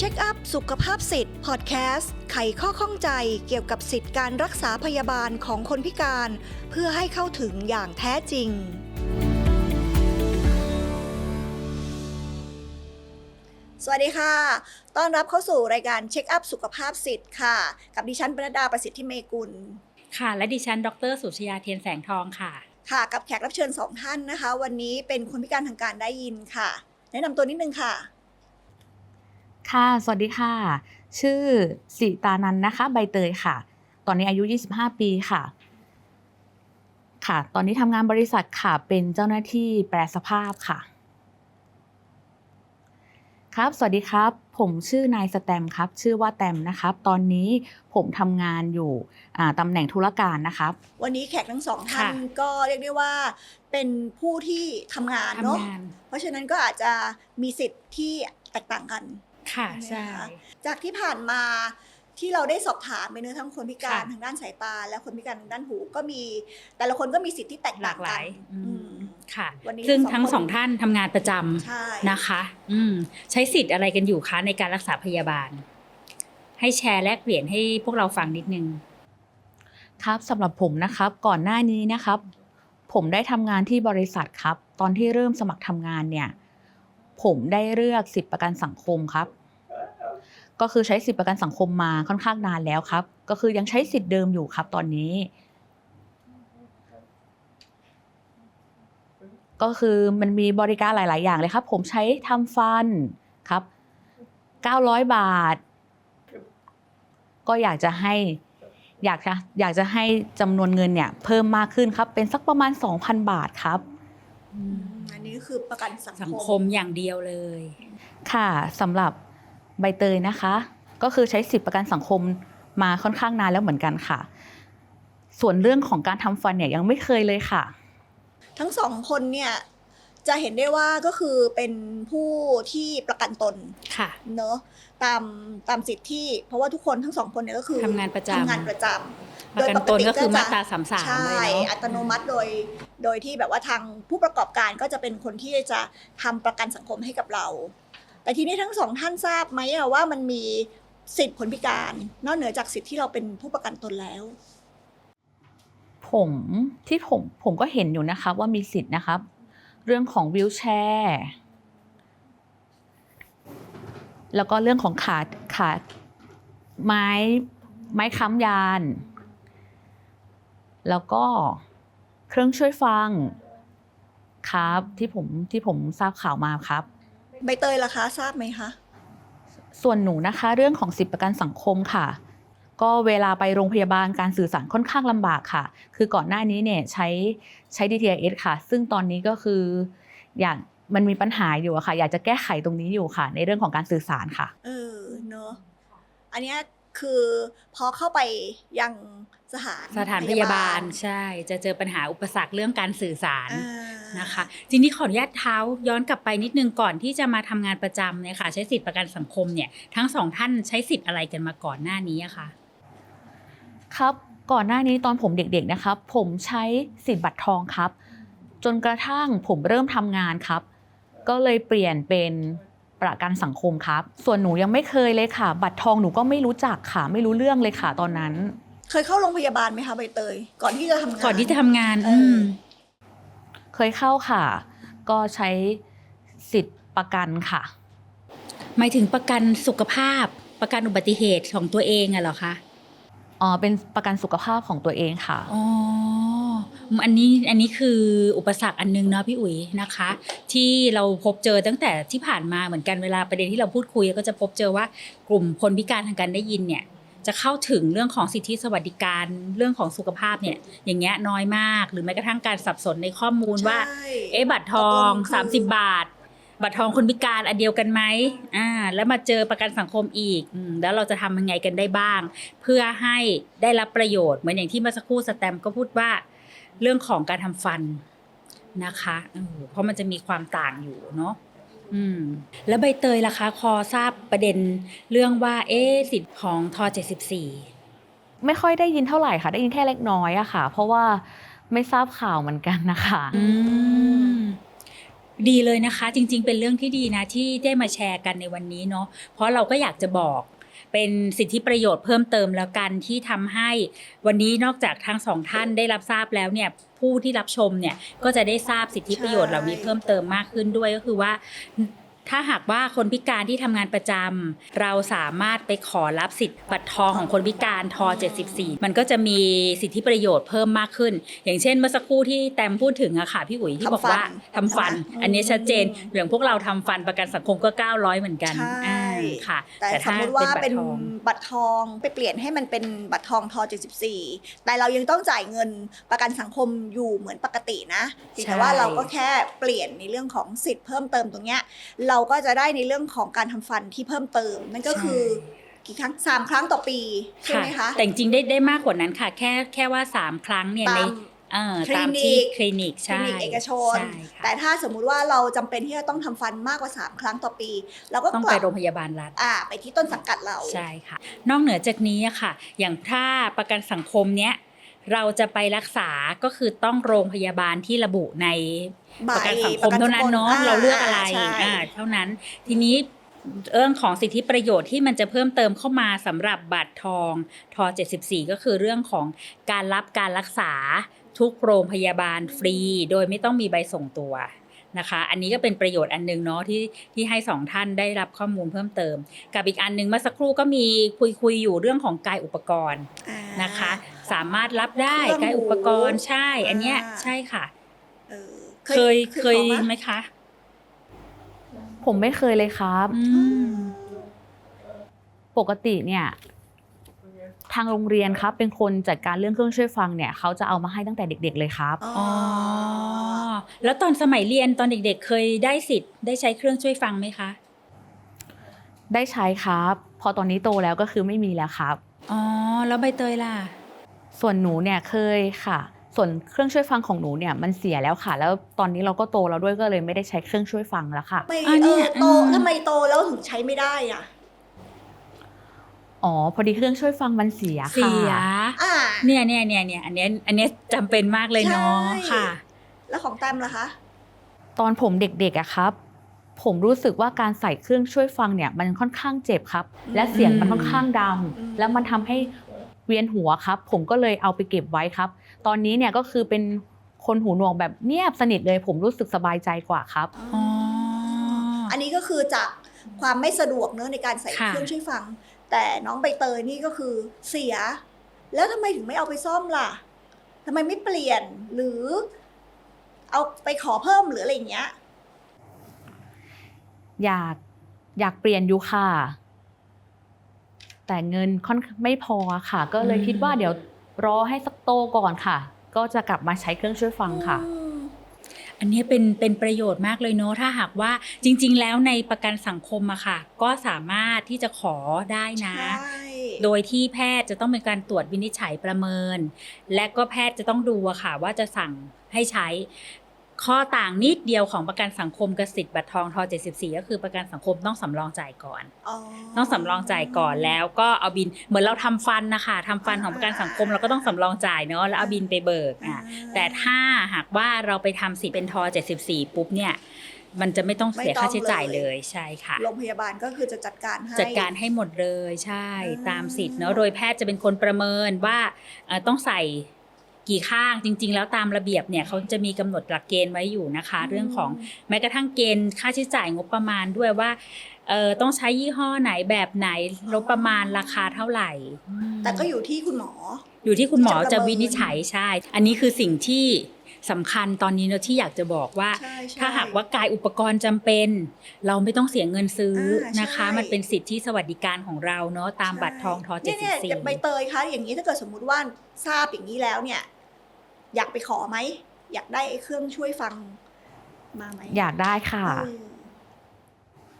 เช็คอัพสุขภาพสิทธิ์พอดแคสต์ไขข้อข้องใจเกี่ยวกับสิทธิการรักษาพยาบาลของคนพิการ เพื่อให้เข้าถึงอย่างแท้จริง สวัสดีค่ะ ต้อนรับเข้าสู่รายการเช็คอัพสุขภาพสิทธิ์ค่ะ กับดิฉันปนดดาประสิทธิเมกุล ค่ะ และดิฉัน ดร สุชยาเทียนแสงทองค่ะ ค่ะ กับแขกรับเชิญสองท่านนะคะ วันนี้เป็นคนพิการทางการได้ยินค่ะ แนะนำตัวนิดนึงค่ะ ค่ะ สวัสดีค่ะ ชื่อสิตานันนะคะ ใบเตยค่ะ ตอนนี้อายุ 25 ปีค่ะ ค่ะ ตอนนี้ทำงานบริษัทค่ะ เป็นเจ้าหน้าที่แปลสภาพค่ะ ครับ สวัสดีครับ ผมชื่อนายสแตมครับ ชื่อว่าแตมนะครับ ตอนนี้ผมทำงานอยู่อ่าตำแหน่งธุรการนะครับ วันนี้แขกทั้งสองท่านค่ะก็เรียกได้ว่าเป็นผู้ที่ทำงานเนาะทำงานเพราะฉะนั้นก็อาจจะมีสิทธิ์ที่แตกต่างกัน ค่ะใช่ ใช่ไหมคะจากที่ผ่านมาที่เราได้สอบถามไปเนื้อะทั้งคนพิการค่ะทางด้านสายตาและคนพิการทางด้านหูก็มี แต่ละคนก็มีสิทธิ์ที่แตกหต่าลางกหกัลานยอือืมมค่ะ วันนี้ซึ่งทั้ทั้งงสสอองงคน ท่านทำงานประจใช่ำนะคะ อืมใช้สิทธิ์อะไรกันอยู่คะในการรักษาพยาบาล ให้แชร์แลกเปลี่ยนให้พวกเราฟังนิดนึง ครับสำหรับผมนะครับก่อนหน้านี้นะครับ ผมได้ทำงานที่บริษัทครับ ตอนที่เริ่มสมัครทำงานเนี่ย ผมได้เลือกสิทธิประกันสังคมครับ ก็คือใช้สิทธิประกันสังคมมาค่อนข้างนานแล้วครับ ก็คือยังใช้สิทธิ์เดิมอยู่ครับตอนนี้ ก็คือมันมีบริการหลาย ๆ อย่างเลยครับ ผมใช้ทำฟันครับ 900 บาท ก็อยากจะให้อยากจะอยากจะให้จำนวนเงินเนี่ยเพิ่มมากขึ้นครับ เป็นสักประมาณ 2,000 บาทครับอืมอันนี้คือประกันสังสังคคมมอย่างเดียวเลย ค่ะสำหรับ ใบเตยนะคะ ก็คือใช้สิทธิประกันสังคมมาค่อนข้างนานแล้วเหมือนกันค่ะ ส่วนเรื่องของการทำฟันเนี่ยยังไม่เคยเลยค่ะ ทั้งสองคนเนี่ยจะเห็นได้ว่าก็คือเป็นผู้ที่ประกันตนค่ะเนอะตามตามสิทธิ์ที่ เพราะว่าทุกคนทั้งสองคนเนี่ยก็คือทำงานประจำทำงานประจำประกันตนก็คือมาตราจะสามสามใช่เลยเนาะอัตโนมัติโดยโดยที่แบบว่าทางผู้ประกอบการก็จะเป็นคนที่จะทำประกันสังคมให้กับเรา แต่ทีนี้ทั้งสองท่านทราบไหมอะว่ามันมีสิทธิผลพิการ นอกเหนือจากสิทธิที่เราเป็นผู้ประกันตนแล้ว ผมที่ผมผมก็เห็นอยู่นะคะว่ามีสิทธิ์นะครับ เรื่องของวิวแชร์แล้วก็เรื่องของขาขาไม้ไม้ค้ำยาน แล้วก็เครื่องช่วยฟังครับที่ผมที่ผมทราบข่าวมาครับ ใบเตยล่ะคะ ทราบไหมคะส่วนหนูนะคะเรื่องของสิทธิประกันสังคมค่ะ ก็เวลาไปโรงพยาบาลการสื่อสารค่อนข้างลำบากค่ะ คือก่อนหน้านี้เนี่ยใช้ใช้ DTIS ค่ะ ซึ่งตอนนี้ก็คืออย่างมันมีปัญหาอยู่อะค่ะ อยากจะแก้ไขตรงนี้อยู่ค่ะ ในเรื่องของการสื่อสารค่ะ เออเนอะอันเนี้ย คือพอเข้าไปยังสถานสถานพยาบาลใช่ จะเจอปัญหาอุปสรรคเรื่องการสื่อสารอ่านะคะทีนี้ขออนุญาตเท้าย้อนกลับไปนิดนึงก่อนที่จะมาทำงานประจำเนี่ยค่ะ ใช้สิทธิประกันสังคมเนี่ย ทั้งสองท่านใช้สิทธิ์อะไรกันมาก่อนหน้านี้อะคะครับก่อนหน้านี้ตอนผมเด็กๆนะครับ ผมใช้สิทธิ์บัตรทองครับ จนกระทั่งผมเริ่มทำงานครับ ก็เลยเปลี่ยนเป็น ประกันสังคมครับ ส่วนหนูยังไม่เคยเลยค่ะ บัตรทองหนูก็ไม่รู้จักค่ะ ไม่รู้เรื่องเลยค่ะตอนนั้น เคยเข้าโรงพยาบาลไหมคะใบเตย ก่อนที่จะทำงานก่อนที่จะทำงานเอออือืม เคยเข้าค่ะ ก็ใช้สิทธิ์ประกันค่ะ หมายถึงประกันสุขภาพ ประกันอุบัติเหตุของตัวเองอะเหรอคะ อ๋อ เป็นประกันสุขภาพของตัวเองค่ะ อ๋อ อันนี้อันนี้คืออุปสรรคอันนึงเนาะพี่อุ๋ยนะคะ ที่เราพบเจอตั้งแต่ที่ผ่านมาเหมือนกันเวลาประเด็นที่เราพูดคุย ก็จะพบเจอว่ากลุ่มคนพิการทางการได้ยินเนี่ยจะเข้าถึงเรื่องของสิทธิสวัสดิการเรื่องของสุขภาพเนี่ยอย่างเงี้ยน้อยมาก หรือแม้กระทั่งการสับสนในข้อมูลว่าใช่เอ๊ะบัตรทองตกลงคือ30 บาท บัตรทองคนพิการอันเดียวกันไหมอ่าแล้วมาเจอประกันสังคมอีกอืมแล้วเราจะทำยังไงกันได้บ้าง เพื่อให้ได้รับประโยชน์เหมือนอย่างที่เมื่อสักครู่สแตมป์ก็พูดว่า เรื่องของการทำฟันนะคะเออเพราะมันจะมีความต่างอยู่เนาะอืมแล้วใบเตยล่ะคะ คอทราบประเด็นเรื่องว่าเอ๊ะสิทธิ์ของทอ74 ไม่ค่อยได้ยินเท่าไหร่ค่ะ ได้ยินแค่เล็กน้อยอะค่ะ เพราะว่าไม่ทราบข่าวเหมือนกันนะคะอืมดีเลยนะคะ จริง ๆ เป็นเรื่องที่ดีนะที่ได้มาแชร์กันในวันนี้เนาะเพราะเราก็อยากจะบอก เป็นสิทธิประโยชน์เพิ่มเติมแล้วกันที่ทำให้วันนี้นอกจากทั้งสองท่านได้รับทราบแล้วเนี่ยผู้ที่รับชมเนี่ยก็จะได้ทราบสิทธิประโยชน์เหล่านี้เพิ่มเติมมากขึ้นด้วยก็คือว่าถ้าหากว่าคนพิการที่ทำงานประจำเราสามารถไปขอรับสิทธิ์บัตรทองของคนพิการทอ 74 มันก็จะมีสิทธิประโยชน์เพิ่มมากขึ้น อย่างเช่นเมื่อสักครู่ที่แตมพูดถึงอะค่ะพี่อุ๋ยที่บอกว่าทำฟัน อันนี้ชัดเจนอย่างพวกเราทำฟันประกันสังคมก็ 900 เหมือนกันใช่อ่า ค่ะแต่สมถ้ามติว่าเป็นบัตรทองบัตรทองไปเปลี่ยนให้มันเป็นบัตรทองทอ74 แต่เรายังต้องจ่ายเงินประกันสังคมอยู่เหมือนปกตินะเพียงแต่ว่าเราก็แค่เปลี่ยนในเรื่องของสิทธิ์เพิ่มเติมตรงเนี้ยเราก็จะได้ในเรื่องของการทำฟันที่เพิ่มเติมนั่นก็คือกี่ครั้งสามครั้งต่อปีใช่ไหมคะแต่จริงๆได้ได้มากกว่านั้นค่ะ แค่แค่ว่า3ครั้งเนี่ยตามในเอ่อคลิตามนิที่ก คลินิกคลิใช่นิกเอกชน ใช่ค่ะแต่ถ้าสมมุติว่าเราจำเป็นที่จะต้องทำฟันมากกว่า 3 ครั้งต่อปีเราก็ต้องกไปลับโรงพยาบาลรัฐ อ่าไปที่ต้นสังกัดเรา ใช่ค่ะ นอกเหนือจากนี้อะค่ะ อย่างถ้าประกันสังคมเนี้ยเราจะไปรักษาก็คือต้องโรงพยาบาลที่ระบุในใบประกันสังคมเท่านั้นเนาะประกันสังคมเราเลือกอะไรใช่ อ่าเท่านั้นทีนี้เรื่องของสิทธิประโยชน์ที่มันจะเพิ่มเติมเข้ามาสำหรับบัตรทองทอ74 ก็คือเรื่องของการรับการรักษา ทุกโรงพยาบาลฟรี โดยไม่ต้องมีใบส่งตัวนะคะ อันนี้ก็เป็นประโยชน์อันหนึงเนาะที่ที่ให้สองท่านได้รับข้อมูลเพิ่มเติม กับอีกอันหนึงเมื่อสักครู่ก็มีคุยคุยอยู่เรื่องของกายอุปกรณ์อ่านะคะ สามารถรับได้เครื่องกายอุปกรณ์ใช่ อันเนี้ยอ่าใช่ค่ะเออเคยเคยขอไหมคะ ผมไม่เคยเลยครับอืมปกติเนี่ย ทางโรงเรียนครับเป็นคนจัดการเรื่องเครื่องช่วยฟังเนี่ยเขาจะเอามาให้ตั้งแต่เด็ก ๆ เลยครับอ๋ออ๋อ แล้วตอนสมัยเรียนตอนเด็กๆ เคยได้สิทธิ์ได้ใช้เครื่องช่วยฟังไหมคะ ได้ใช้ครับ พอตอนนี้โตแล้วก็คือไม่มีแล้วครับ อ๋อ แล้วใบเตยล่ะ ส่วนหนูเนี่ยเคยค่ะ ส่วนเครื่องช่วยฟังของหนูเนี่ยมันเสียแล้วค่ะ แล้วตอนนี้เราก็โตแล้วด้วยก็เลยไม่ได้ใช้เครื่องช่วยฟังแล้วค่ะ ไม่อ่าเอเนี่อยโตอืม ทำไมโตแล้วถึงใช้ไม่ได้อะ อ๋อ พอดีเครื่องช่วยฟังมันเสียค่ะ เสียอ่าเนี่ยเนี่ยเนี่ยเนี่ยอันเนี้ยอันเนี้ยจำเป็นมากเลยเนาะใช่ค่ะ แล้วของแต้มล่ะคะ ตอนผมเด็กๆอะครับ ผมรู้สึกว่าการใส่เครื่องช่วยฟังเนี่ย มันค่อนข้างเจ็บครับ และเสียงมันค่อนข้างดังอืมแล้วมันทำให้เวียนหัวครับ ผมก็เลยเอาไปเก็บไว้ครับ ตอนนี้เนี่ยก็คือเป็นคนหูหนวกแบบเงียบสนิทเลย ผมรู้สึกสบายใจกว่าครับอ๋ออันนี้ก็คือจากความไม่สะดวกเนอะในการใส่ค่ะเครื่องช่วยฟัง แต่น้องใบเตยนี่ก็คือเสีย แล้วทำไมถึงไม่เอาไปซ่อมล่ะทำไมไม่เปลี่ยนหรือ เอาไปขอเพิ่มหรืออะไรอย่างเงี้ย อยากอยากเปลี่ยนอยู่ค่ะ แต่เงินค่อนไม่พอค่ะ ก็เลยอืมคิดว่าเดี๋ยวรอให้สักโตก่อนค่ะ ก็จะกลับมาใช้เครื่องช่วยฟังค่ะ อืม อันเนี้ยเป็นเป็นประโยชน์มากเลยเนาะถ้าหากว่าจริง ๆ แล้วในประกันสังคมอะค่ะ ก็สามารถที่จะขอได้นะใช่โดยที่แพทย์จะต้องเป็นการตรวจวินิจฉัยประเมิน และก็แพทย์จะต้องดูอะค่ะ ว่าจะสั่งให้ใช้ ข้อต่างนิดเดียวของประกันสังคมกับสิทธิ์บัตรทองทอ74 ก็คือประกันสังคมต้องสำรองจ่ายก่อนต้องสำรองจ่ายก่อนแล้วก็เอาบินเหมือนเราทำฟันนะคะทำฟันของประกันสังคมเราก็ต้องสำรองจ่ายเนาะแล้วเอาบินไปเบิกอะแต่ถ้าหากว่าเราไปทำสิทธิ์เป็นทอ74 ปุ๊บเนี่ยมันจะไม่ต้องเสียค่าใช้จ่ายเลยใช่ค่ะโรงพยาบาลก็คือจะจัดการให้จัดการให้หมดเลยใช่อ่าตามสิทธิ์เนาะโดยแพทย์จะเป็นคนประเมินว่าเอ่อต้องใส่ กี่ข้างจริง ๆ แล้วตามระเบียบเนี่ยเขาจะมีกำหนดหลักเกณฑ์ไว้อยู่นะคะ เรื่องของแม้กระทั่งเกณฑ์ค่าใช้จ่ายงบประมาณด้วยว่าเออต้องใช้ยี่ห้อไหนแบบไหนงบประมาณราคาเท่าไหร่ แต่ก็อยู่ที่คุณหมอ อยู่ที่คุณหมอจะจะประเมินวินิจฉัยใช่ อันนี้คือสิ่งที่สำคัญตอนนี้เนอะที่อยากจะบอกว่าใช่ใช่ถ้าหากว่ากายอุปกรณ์จำเป็น เราไม่ต้องเสียเงินซื้ออ่านะคะใช่มันเป็นสิทธิสวัสดิการของเราเนาะตามบัตรทองทอเนี่ยเนี่ยอย่างใบ74เตยคะอย่างนี้ถ้าเกิดสมมุติว่าทราบอย่างนี้แล้วเนี่ย อยากไปขอไหม อยากได้ไอ้เครื่องช่วยฟังมาไหมอยากได้ค่ะเออ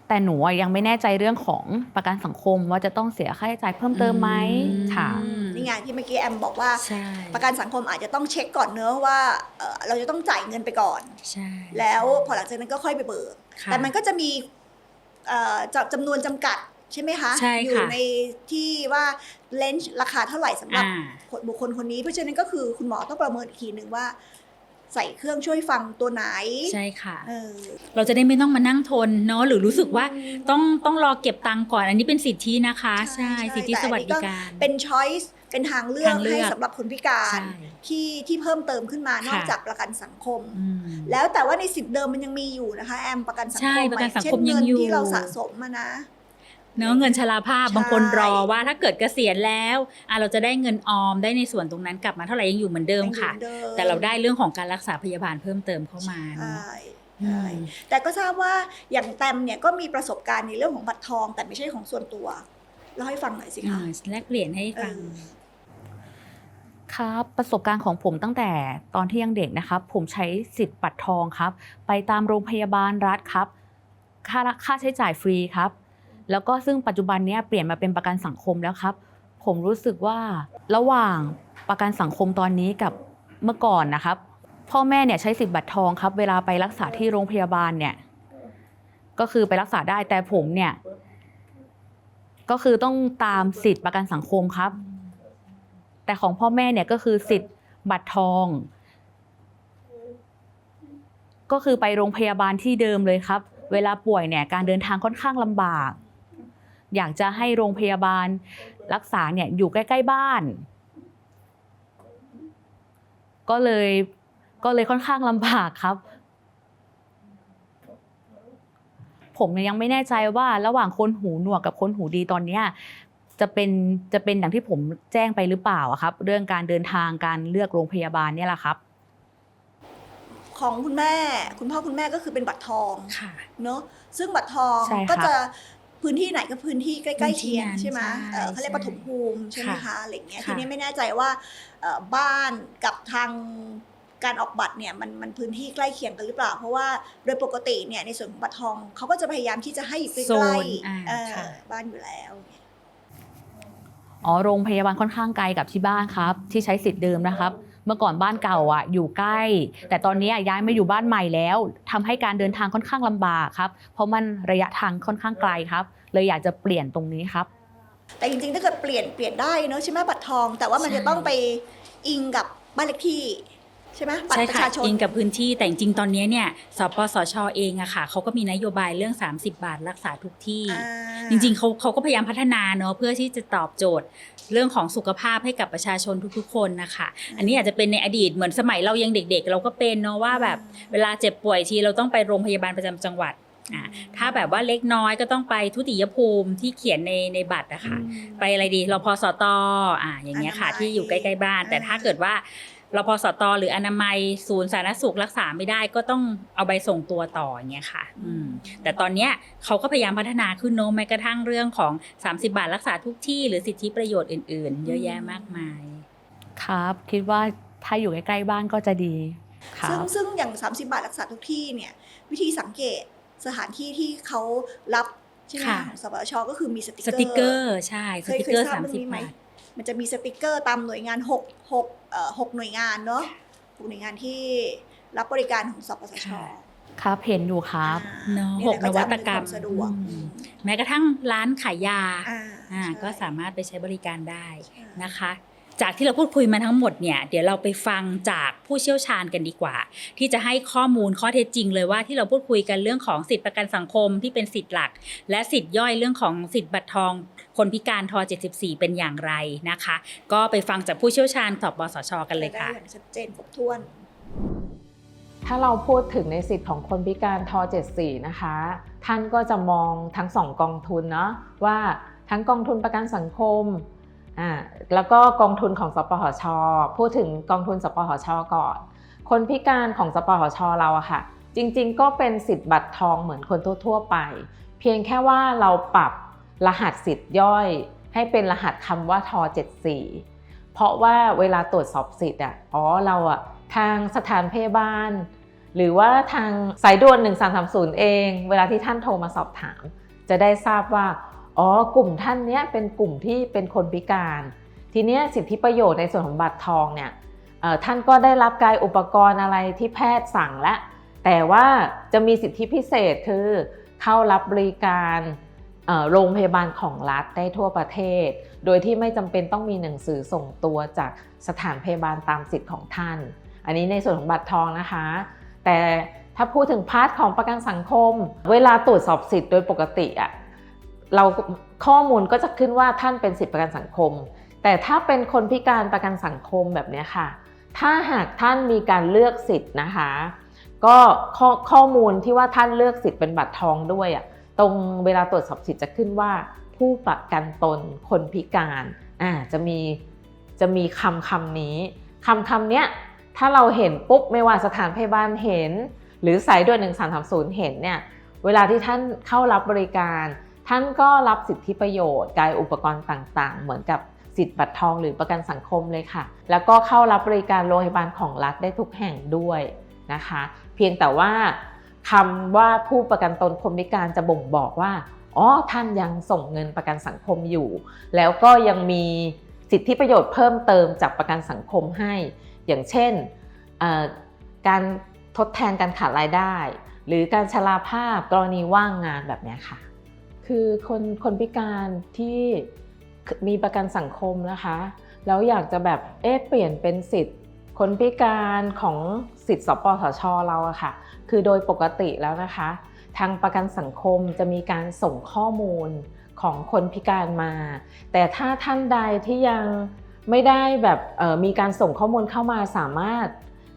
แต่หนูอะยังไม่แน่ใจเรื่องของประกันสังคมว่าจะต้องเสียค่าใช้จ่ายเพิ่มเติมไหมอืมค่ะ นี่ไงที่เมื่อกี้แอมบอกว่า ใช่ประกันสังคมอาจจะต้องเช็คก่อนเนอะว่าเอ่อเราจะต้องจ่ายเงินไปก่อน ใช่แล้วพอหลังจากนั้นก็ค่อยไปเบิก ค่ะ แต่มันก็จะมีเอ่อจำจำนวนจำกัด ใช่ไหมคะใช่ค่ะอยู่ในที่ว่าเลนส์ราคาเท่าไหร่สำหรับอ่าบุคคลคนนี้เพราะฉะนั้นก็คือคุณหมอต้องประเมินอีกทีหนึ่งว่า ใส่เครื่องช่วยฟังตัวไหนใช่ค่ะเออเราจะได้ไม่ต้องมานั่งทนเนาะหรือรู้สึกว่าต้องต้องรอเก็บตังค์ก่อนอันนี้เป็นสิทธินะคะ ใช่ใช่ใช่สิทธิแต่สอันนี้วัสดิการเป็นช้อยส์เป็นทางเลือกทางเลือกให้สำหรับคนพิการใช่ที่ที่เพิ่มเติมขึ้นมานอกค่ะจากประกันสังคมอืมแล้วแต่ว่าในสิทธิ์เดิมมันยังมีอยู่นะคะ แอมประกันสังคมใช่ประกันสังคมเช่นยังเงินอยู่ที่เราสะสมมานะ เนาะเงินชราภาพใช่บางคนรอว่าถ้าเกิดเกษียณแล้วอะเราจะได้เงินออมได้ในส่วนตรงนั้นกลับมาเท่าไหร่ยังอยู่เหมือนเดิมค่ะยังอยู่หมือนดิมแต่เราได้เรื่องของการรักษาพยาบาลเพิ่มเติมเข้ามาใช่เนาะใช่แต่ก็ทราบว่าอย่างแตมเนี่ยก็มีประสบการณ์ในเรื่องของบัตรทอง แต่ไม่ใช่ของส่วนตัวเล่าให้ฟังหน่อยสิอืคะมแลกเปลี่ยนให้ฟังเออครับประสบการณ์ของผมตั้งแต่ตอนที่ยังเด็กนะครับ ผมใช้สิทธิ์บัตรทองครับ ไปตามโรงพยาบาลรัฐครับ ค่าค่าใช้จ่ายฟรีครับ แล้วก็ซึ่งปัจจุบันนี้เปลี่ยนมาเป็นประกันสังคมแล้วครับ ผมรู้สึกว่าระหว่างประกันสังคมตอนนี้กับเมื่อก่อนนะครับ พ่อแม่เนี่ยใช้สิทธิ์บัตรทองครับ เวลาไปรักษาที่โรงพยาบาลเนี่ย ก็คือไปรักษาได้แต่ผมเนี่ย ก็คือต้องตามสิทธิ์ประกันสังคมครับ แต่ของพ่อแม่เนี่ยก็คือสิทธิ์บัตรทอง ก็คือไปโรงพยาบาลที่เดิมเลยครับ เวลาป่วยเนี่ยการเดินทางค่อนข้างลำบาก อยากจะให้โรงพยาบาลรักษาเนี่ยอยู่ใกล้ๆบ้าน ก็เลยก็เลยค่อนข้างลำบากครับ ผมเนี่ยยังไม่แน่ใจว่าระหว่างคนหูหนวกกับคนหูดีตอนเนี้ยจะเป็นจะเป็นอย่างที่ผมแจ้งไปหรือเปล่าอะครับ เรื่องการเดินทางการเลือกโรงพยาบาลเนี่ยแหละครับ ของคุณแม่ คุณพ่อคุณแม่ก็คือเป็นบัตรทองค่ะเนอะซึ่งบัตรทองใช่ครับก็จะ พื้นที่ไหนก็พื้นที่ใกล้ๆเคียงพื้นที่นั้นใช่ไหมใช่เอ่อเขาเรียกใช่ปฐมภูมิใช่ไหมค่ะคะอะไรอย่างเงี้ยค่ะทีนี้ไม่แน่ใจว่าเอ่อบ้านกับทางการออกบัตรเนี่ยมันมันพื้นที่ใกล้เคียงกันหรือเปล่า เพราะว่าโดยปกติเนี่ยในส่วนของบัตรทองเขาก็จะพยายามที่จะให้อยู่ใกโซล้นอ่าๆเอ่อค่ะบ้านอยู่แล้วอ๋อโรงพยาบาลค่อนข้างไกลกับที่บ้านครับ ที่ใช้สิทธิ์เดิมนะครับ เมื่อก่อนบ้านเก่าอะอยู่ใกล้ แต่ตอนนี้ย้ายมาอยู่บ้านใหม่แล้วทำให้การเดินทางค่อนข้างลำบากครับ เพราะมันระยะทางค่อนข้างไกลครับ เลยอยากจะเปลี่ยนตรงนี้ครับ แต่จริงๆถ้าเกิดเปลี่ยนเปลี่ยนได้เนอะใช่ไหมบัตรทอง แต่ว่ามันจะต้องไปอิงกับบ้านเลขที่ ใช่ไหมบัตใช่รประค่ะชาชนอิงกับพื้นที่แต่จริงๆตอนนี้เนี่ยสปสชเองอะค่ะเขาก็มีนโยบายเรื่อง 30 บาทรักษาทุกที่อ่าจริงๆเขาเขาก็พยายามพัฒนาเนอะเพื่อที่จะตอบโจทย์เรื่องของสุขภาพให้กับประชาชนทุกๆ คนนะคะ อันนี้อาจจะเป็นในอดีตเหมือนสมัยเรายังเด็กๆ เราก็เป็นเนาะว่าแบบเวลาเจ็บป่วยทีเราต้องไปโรงพยาบาลประจำจังหวัดอ่าถ้าแบบว่าเล็กน้อยก็ต้องไปทุติยภูมิที่เขียนในในบัตรนะคะไปอะไรดีรพสตอ่าอย่างเงี้ยค่ะอนามัยที่อยู่ใกล้ๆบ้าน แต่อ่าถ้าเกิดว่า รพสตหรืออนามัยศูนย์สาธารณสุขรักษาไม่ได้ก็ต้องเอาใบส่งตัวต่ออย่างเงี้ยค่ะอืมแต่ตอนเนี้ยเขาก็พยายามพัฒนาขึ้นโน้มแม้กระทั่งเรื่องของ 30 บาทรักษาทุกที่หรือสิทธิประโยชน์อื่น ๆ เยอะแยะมากมาย ครับ คิดว่าถ้าอยู่ใกล้ๆบ้านก็จะดีครัซึ่งบซึ่งอย่าง 30 บาทรักษาทุกที่เนี่ยวิธีสังเกตสถานที่ที่เขารับใช่ไหมค่ะของสปสชก็คือมีสติกสเกอร์ติกเกอร์ใช่สเคยติกเคยเกอร์ทราบ30เรื่องนี้ไหมบาท มันจะมีสติกเกอร์ตามหน่วยงาน6 6เอ่อ6หน่วยงานเนาะหกหน่วยงานที่รับบริการของสปสช ค่ะ ครับเห็นอยู่ครับอ่าเนาะนี่หแหกละนวัตกรรมจะอำนวยควาสะดวก อืมแม้กระทั่งร้านขายยาอ่าอ่าใช่ก็สามารถไปใช้บริการได้ใช่นะคะ จากที่เราพูดคุยมาทั้งหมดเนี่ยเดี๋ยวเราไปฟังจากผู้เชี่ยวชาญกันดีกว่า ที่จะให้ข้อมูลข้อเท็จจริงเลยว่าที่เราพูดคุยกันเรื่องของสิทธิประกันสังคมที่เป็นสิทธิ์หลัก และสิทธิ์ย่อยเรื่องของสิทธิ์บัตรทอง คนพิการท74 เป็นอย่างไรนะคะ ก็ไปฟังจากผู้เชี่ยวชาญสบสช กันเลยค่ะได้อย่างชัดเจนครบถ้วน ถ้าเราพูดถึงในสิทธิ์ของคนพิการท74 นะคะ ท่านก็จะมองทั้งสองกองทุนเนาะว่าทั้งกองทุนประกันสังคมอ่าแล้วก็กองทุนของสปหช พูดถึงกองทุนสปหช ก่อน คนพิการของสปหช เราอะค่ะ จริงๆ ก็เป็นสิทธิ์บัตรทองเหมือนคนทั่วๆไป เพียงแค่ว่าเราปรับ รหัสสิทธิ์ย่อย ให้เป็นรหัสคำว่าท74 เพราะว่าเวลาตรวจสอบสิทธิ์อะอ๋อเราอะทางสถานพยาบาล หรือว่าทางสายด่วน 1330 เอง เวลาที่ท่านโทรมาสอบถาม จะได้ทราบว่าอ๋อกลุ่มท่านเนี้ยเป็นกลุ่มที่เป็นคนพิการ ทีเนี้ยสิทธิประโยชน์ในส่วนของบัตรทองเนี่ยท่านก็ได้รับการอุปกรณ์อะไรที่แพทย์สั่งและ แต่ว่าจะมีสิทธิพิเศษคือเข้ารับบริการ โรงพยาบาลของรัฐได้ทั่วประเทศ โดยที่ไม่จำเป็นต้องมีหนังสือส่งตัวจากสถานพยาบาลตามสิทธิ์ของท่าน อันนี้ในส่วนของบัตรทองนะคะ แต่ถ้าพูดถึงพาร์ทของประกันสังคม เวลาตรวจสอบสิทธิ์โดยปกติอะเราข้อมูลก็จะขึ้นว่าท่านเป็นสิทธิประกันสังคม แต่ถ้าเป็นคนพิการประกันสังคมแบบนี้ค่ะ ถ้าหากท่านมีการเลือกสิทธิ์นะคะ ก็ข้อข้อมูลที่ว่าท่านเลือกสิทธิ์เป็นบัตรทองด้วยอะ ตรงเวลาตรวจสอบสิทธิ์จะขึ้นว่า ผู้ประกันตนคนพิการอ่าจะมีจะมีคำคำนี้คำคำเนี้ยถ้าเราเห็นปุ๊บไม่ว่าสถานพยาบาลเห็น หรือสายด่วน1330 เห็นเนี่ยเวลาที่ท่านเข้ารับบริการ ท่านก็รับสิทธิประโยชน์กายอุปกรณ์ต่างๆ เหมือนกับสิทธิ์บัตรทองหรือประกันสังคมเลยค่ะ แล้วก็เข้ารับบริการโรงพยาบาลของรัฐได้ทุกแห่งด้วยนะคะ เพียงแต่ว่า คำว่าผู้ประกันตนคนพิการจะบ่งบอกว่าอ๋อท่านยังส่งเงินประกันสังคมอยู่ แล้วก็ยังมีสิทธิประโยชน์เพิ่มเติมจากประกันสังคมให้ อย่างเช่นการทดแทนการขาดรายได้ หรือการชราภาพกรณีว่างงานแบบนี้ค่ะ คือคนคนพิการที่มีประกันสังคมนะคะแล้วอยากจะแบบเอ๊ะเปลี่ยนเป็นสิทธิ์ คนพิการของสิทธิ์สปสชเราอะค่ะ คือโดยปกติแล้วนะคะ ทางประกันสังคมจะมีการส่งข้อมูลของคนพิการมา แต่ถ้าท่านใดที่ยังไม่ได้แบบมีการส่งข้อมูลเข้ามาสามารถ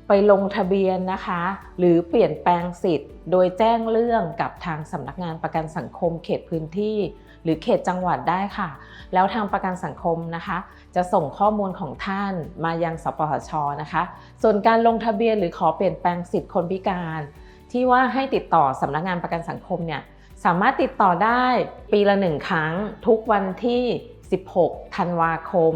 ไปลงทะเบียนนะคะ หรือเปลี่ยนแปลงสิทธิ์ โดยแจ้งเรื่องกับทางสำนักงานประกันสังคมเขตพื้นที่ หรือเขตจังหวัดได้ค่ะ แล้วทางประกันสังคมนะคะ จะส่งข้อมูลของท่านมายังสปสชนะคะ ส่วนการลงทะเบียนหรือขอเปลี่ยนแปลงสิทธิ์คนพิการ ที่ว่าให้ติดต่อสำนักงานประกันสังคมเนี่ยสามารถติดต่อได้ปีละหนึ่งครั้งทุกวันที่ 16 ธันวาคม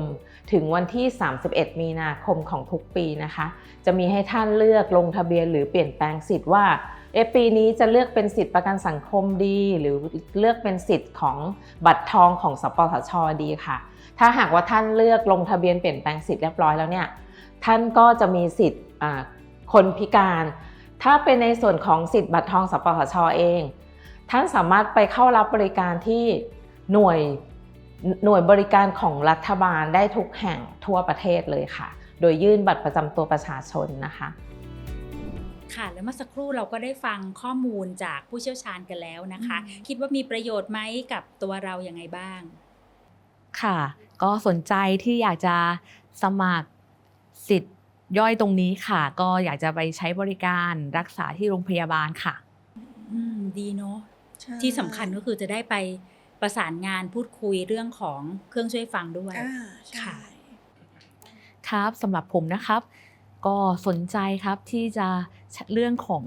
ถึงวันที่ 31 มีนาคมของทุกปีนะคะ จะมีให้ท่านเลือกลงทะเบียนหรือเปลี่ยนแปลงสิทธิ์ว่าเอปีนี้จะเลือกเป็นสิทธิประกันสังคมดี หรือเลือกเป็นสิทธิ์ของบัตรทองของสปสชดีค่ะ ถ้าหากว่าท่านเลือกลงทะเบียนเปลี่ยนแปลงสิทธิ์เรียบร้อยแล้วเนี่ยท่านก็จะมีสิทธิ์คนพิการ ถ้าเป็นในส่วนของสิทธิ์บัตรทองสปสชเอง ท่านสามารถไปเข้ารับบริการที่หน่วยหน่วยบริการของรัฐบาลได้ทุกแห่งทั่วประเทศเลยค่ะ โดยยื่นบัตรประจำตัวประชาชนนะคะค่ะแล้วเมื่อสักครู่เราก็ได้ฟังข้อมูลจากผู้เชี่ยวชาญกันแล้วนะคะอืมคิดว่ามีประโยชน์ไหมกับตัวเราอย่างไงบ้าง ค่ะ ก็สนใจที่อยากจะสมัครสิทธิ์ ย่อยตรงนี้ค่ะ ก็อยากจะไปใช้บริการรักษาที่โรงพยาบาลค่ะ อืมดีเนาะใช่ที่สำคัญก็คือจะได้ไปประสานงานพูดคุยเรื่องของเครื่องช่วยฟังด้วยอ่าใช่ค่ะ ครับสำหรับผมนะครับ ก็สนใจครับที่จะเรื่องของ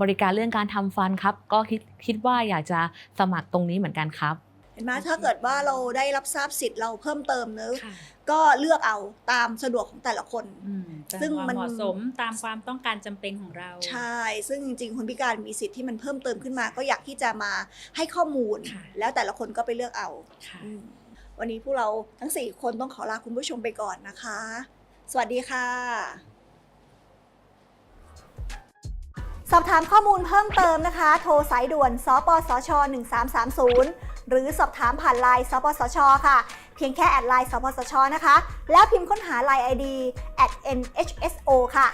บริการเรื่องการทำฟันครับ ก็คิดคิดว่าอยากจะสมัครตรงนี้เหมือนกันครับ เห็นไหมถ้าเกิดว่าเราได้รับทราบสิทธิ์เราเพิ่มเติมเนอะค่ะก็เลือกเอาตามสะดวกของแต่ละคน อืมตามซึ่งความมัน เหมาะสมตามความต้องการจำเป็นของเรา ใช่ ซึ่งจริงๆ คนพิการมีสิทธิ์ที่มันเพิ่มเติมขึ้นมา ก็อยากที่จะมาให้ข้อมูล ค่ะ แล้วแต่ละคนก็ไปเลือกเอาค่ะ อืมวันนี้พวกเราทั้ง 4 คนต้องขอลาคุณผู้ชมไปก่อนนะคะ สวัสดีค่ะ สอบถามข้อมูลเพิ่มเติมนะคะ โทรสายด่วน สปสช 1330 หรือสอบถามผ่านไลน์สปสช ค่ะ เพียงแค่แอดไลน์สปสช นะคะ แล้วพิมพ์ค้นหาไลน์ ID at nhso ค่ะ